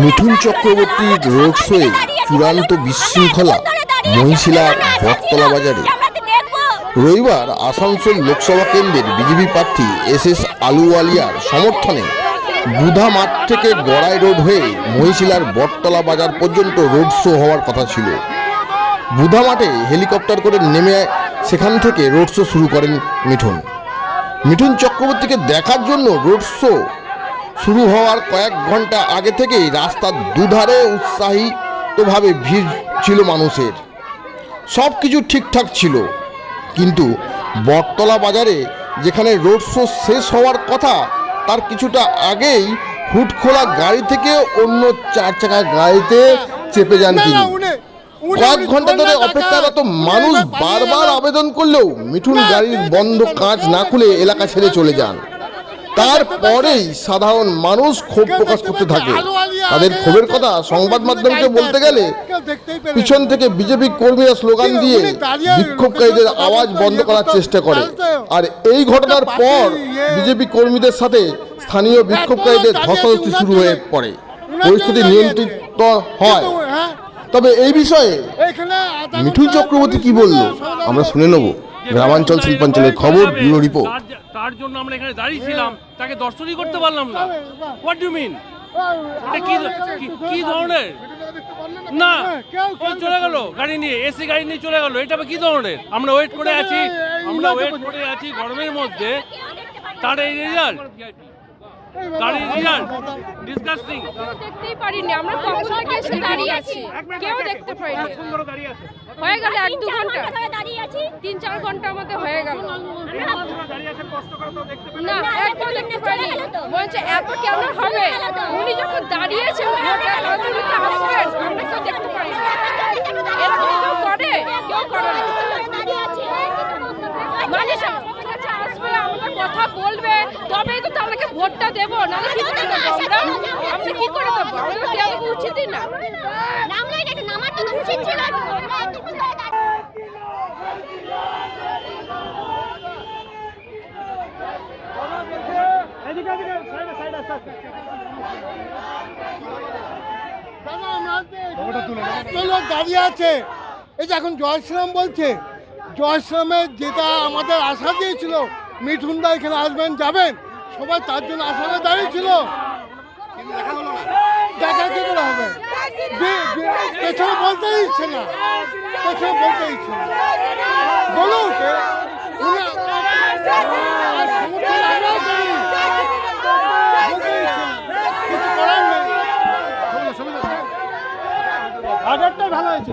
মিঠুন চক্রবর্তীর রোড শোয়ে চূড়ান্ত বিশৃঙ্খলা মহিশিলার বটতলা বাজারে। রবিবার আসানসোল লোকসভা কেন্দ্রের বিজেপি প্রার্থী এস এস আলুওয়ালিয়ার সমর্থনে বুধা মাঠ থেকে গড়াই রোড হয়ে মহিশিলার বটতলা বাজার পর্যন্ত রোড শো হওয়ার কথা ছিল। বুধা মাঠে হেলিকপ্টার করে নেমে সেখান থেকে রোড শো শুরু করেন মিঠুন। মিঠুন চক্রবর্তীকে দেখার জন্য রোড শো শুরু হওয়ার কয়েক ঘণ্টা আগে থেকেই রাস্তার দুধারে উৎসাহিতভাবে ভিড় ছিল মানুষের। সব কিছু ঠিকঠাক ছিল। কিন্তু বটতলা বাজারে যেখানে রোড শো শেষ হওয়ার কথা তার কিছুটা আগেই হুট খোলা গাড়ি থেকে অন্য চার চাকা গাড়িতে চেপে যান তিনি। কয়েক ঘণ্টা ধরে অপেক্ষারত মানুষ বারবার আবেদন করলেও মিঠুন গাড়ির বন্ধ কাঁচ না খুলে এলাকা ছেড়ে চলে যান। তারপরেই সাধারণ মানুষ ক্ষোভ প্রকাশ করতে থাকে। তাদের ক্ষোভের কথা সংবাদ মাধ্যমকে বলতে গেলে পিছন থেকে বিজেপি কর্মীরা স্লোগান দিয়ে বিক্ষোভকারীদের আওয়াজ বন্ধ করার চেষ্টা করে। আর এই ঘটনার পর বিজেপি কর্মীদের সাথে স্থানীয় বিক্ষোভকারীদের ধস্তাধস্তি শুরু হয়ে পড়ে। পরিস্থিতি নিয়ন্ত্রিত হয়। তবে এই বিষয়ে মিঠুন চক্রবর্তী কি বলল? আমরা শুনে নেব। গ্রামাঞ্চল শিল্পাঞ্চলের খবর ব্যুরো রিপোর্ট। তার জন্য আমরা এখানে দাঁড়িয়েছিলাম তাকে দর্শনই করতে পারলাম না। হোয়াট ডু মিন এটা কি ধরনের? না ও চলে গেল গাড়ি নিয়ে এসি গাড়ি নিয়ে চলে গেল এটা কি ধরনের? আমরা ওয়েট করে আছি আমরা ওয়েট করে আছি গরমের মধ্যে। তার এই রেজাল্ট তার রেজাল্ট ডিসকাস্টিং দেখতেই পারিনি আমরা কখন থেকে এসে দাঁড়িয়ে আছি? কেউ দেখতে পাইনি হয়ে গেল এক দু ঘণ্টা। তিন চার ঘণ্টার মধ্যে হয়ে গেল। না একবার দেখতে পাইনি বলছে এত কেন হবে? উনি যখন দাঁড়িয়েছেন উনি তো। আসবেন। আমরা কেউ দেখতে পাইনি এরকম কেউ করে? কেউ করে না। আমাদের কাছে আসবে আমরা কথা বলবে। তবেই তো তাদেরকে ভোটটা দেবো। নাহলে কি করে দেবো আমরা? আমরা কি করে দেবো? আমাদের দেওয়া উচিতই না ছিল লোক দাঁড়িয়ে আছে। এই যে এখন জয়শ্রাম বলছে জয়শ্রামের যেটা আমাদের আশা দিয়েছিল মিঠুনদা এখানে আসবেন যাবেন সবাই তার জন্য আশাতে দাঁড়িয়েছিল দেখা কি করে হবে? পেছনে বলতে দিচ্ছে না। পেছনে বলতে দিচ্ছে না। বলুন। আগেরটাই ভালো হয়েছে।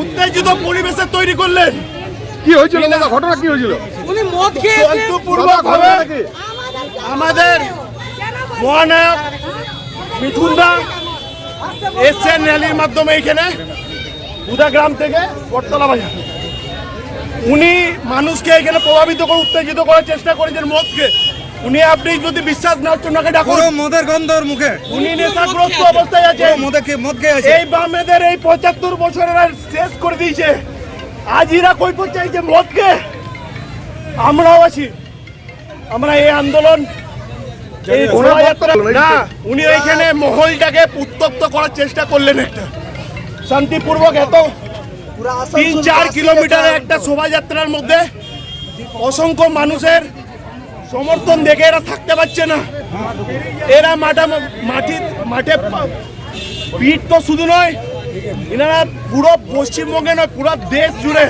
উত্তেজিত পরিবেশে তৈরি করলেন কি হয়েছিল? ঘটনা কি? হয়েছিল শান্তপূর্বকভাবে আমাদের মহানায়ক মিঠুনদা এসছেন র্যালির মাধ্যমে এখানে উদা গ্রাম থেকে বটতলা বাজার। উনি মানুষকে এখানে প্রভাবিত করে উত্তেজিত করার চেষ্টা করেছেন মদকে। উনি আপনি যদি বিশ্বাস না হচ্ছে ওনাকে ডাকুন। মদের গন্ধ ওর মুখে। উনি নেশাগ্রস্ত অবস্থায় আছে। মদকে খেয়ে মদ খেয়ে আছে। এই বামেদের এই পঁচাত্তর বছরের আর শেষ করে দিয়েছে। আজ এরা কৈফত চাইছে মদকে। আমরাও আছি। আমরা এই আন্দোলন এই শোভাযাত্রা না উনি ওইখানে মহলটাকে উত্তপ্ত করার চেষ্টা করলেন একটা। শান্তিপূর্বক এত তিন চার কিলোমিটারের একটা শোভাযাত্রার মধ্যে অসংখ্য মানুষের সমর্থন দেখে এরা থাকতে পারছে না। এরা মাঠা মাটি মাঠে পা- পিঠ তো শুধু নয় এনারা পুরো পশ্চিমবঙ্গে নয় পুরো দেশ জুড়ে।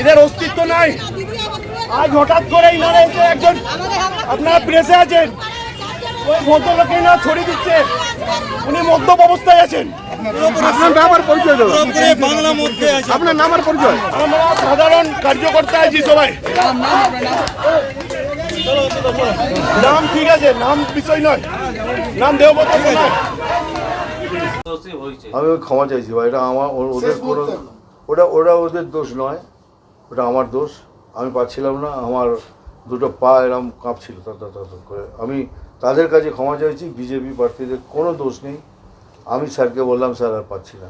এদের অস্তিত্ব নাই। আজ হঠাৎ করে ইনারা এসে একজন আপনারা প্রেসে আছেন। ওই ভদ্রলোকে না ছড়িয়ে দিচ্ছে। উনি মদ্যপ অবস্থায় আছেন। আপনার ব্যাপার পরিচয় দেবো বাংলা মুখ আছে। আপনার নাম আর পরিচয়। আমরা সাধারণ কার্যকর্তা আছি সবাই। নাম ঠিক আছে নাম বিষয় নয়। নাম দেবব্রত আমি ক্ষমা চাইছি ভাই এটা আমার ও- ওদের ওটা ওটা ওদের দোষ নয় ওটা আমার দোষ। আমি পাচ্ছিলাম না, আমার দুটো পা এরম কাঁপছিল তা তা তা তা করে। আমি তাদের কাছে ক্ষমা চাইছি, বিজেপি প্রার্থীদের কোনো দোষ নেই। আমি স্যারকে বললাম, স্যার আর পাচ্ছি না।